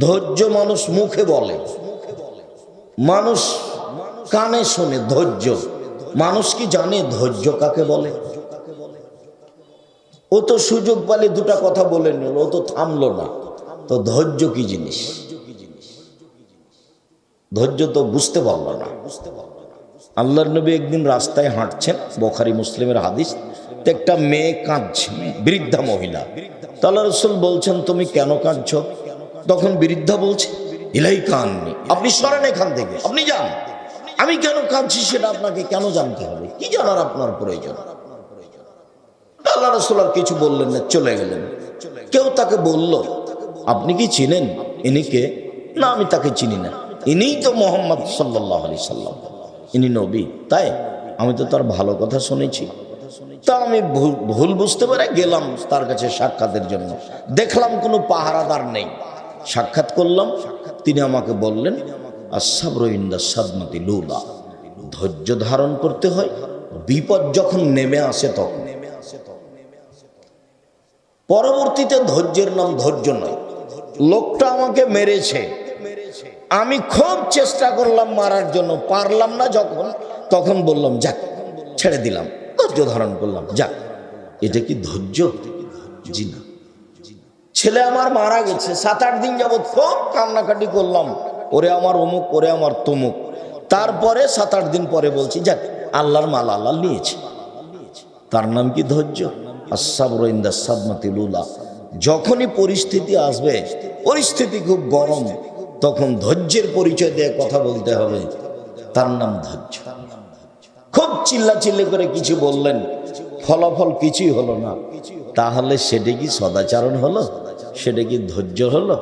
ধৈর্য মানুষ মুখে বলে। মানুষ কানে শোনে ধৈর্য। মানুষ কি জানে ধৈর্য কাকে বলে? ও তো সুযোগ পালে দুটা কথা বলে নিল, ও তো থামলো না। তো ধৈর্য কি জিনিস? ধৈর্য তো বুঝতে পারল না। আল্লাহর নবী একদিন রাস্তায় হাঁটছেন, বোখারি মুসলিমের হাদিস। তো একটা মেয়ে কাঁদছে, বৃদ্ধা মহিলা। তাল্লা রসুল বলছেন, তুমি কেন কাঁদছ? তখন বৃদ্ধা বলছে, ইলাই কাননি। আপনি সরেন এখান থেকে, আপনি যান। আমি কেন কাঁদছি সেটা আপনাকে কেন জানতে হবে? কি জানার আপনার প্রয়োজন? আল্লাহ রসুল আর কিছু বললেন না, চলে গেলেন। কেউ তাকে বলল, আপনি কি চিনেন ইনি কে? না, আমি তাকে চিনি না। ইনিই তো মোহাম্মদ সাল্লাহ আলি সাল্লাম। ইনি নবী, তাই? আমি তো তার ভালো কথা শুনেছি। তা আমি ভুল বুঝতে পারে গেলাম তার কাছে সাক্ষাতের জন্য। দেখলাম কোনো পাহারাদার নেই। সাক্ষাৎ করলাম। তিনি আমাকে বললেন সাদমাতি লুলা ধৈর্য ধারণ করতে হয়। বিপদ যখন নেমে আসে তখন। পরবর্তীতে ধৈর্যের নাম ধৈর্য নয়। লোকটা আমাকে মেরেছে। আমি খুব চেষ্টা করলাম মারার জন্য। পারলাম না যখন, তখন বললাম, যাক, ছেড়ে দিলাম। ধৈর্য ধারণ করলাম, যাক, এটা কি ধৈর্য? জি না। ছেলে আমার মারা গেছে সাত আট দিন যাবৎ খুব কান্নাকাটি করলাম। ওরে আমার অমুক, ওরে আমার তমুক। তারপরে সাত আট দিন পরে বলছি, যাক, আল্লাহর মাল আল্লাহ নিয়েছে। তার নাম কি ধৈর্য? আসাবরইন্দা সাদমাতি লুলা। যখনই পরিস্থিতি আসবে, পরিস্থিতি খুব গরম, তখন ধৈর্যের পরিচয় দিয়ে কথা বলতে হবে। তার নাম ধৈর্য। খুব চিল্লা চিল্লি করে কিছু বললেন। ফলাফল কিছুই হলো না। তাহলে সেটা কি সদাচরণ হলো? সেটা কি ধৈর্য হলো?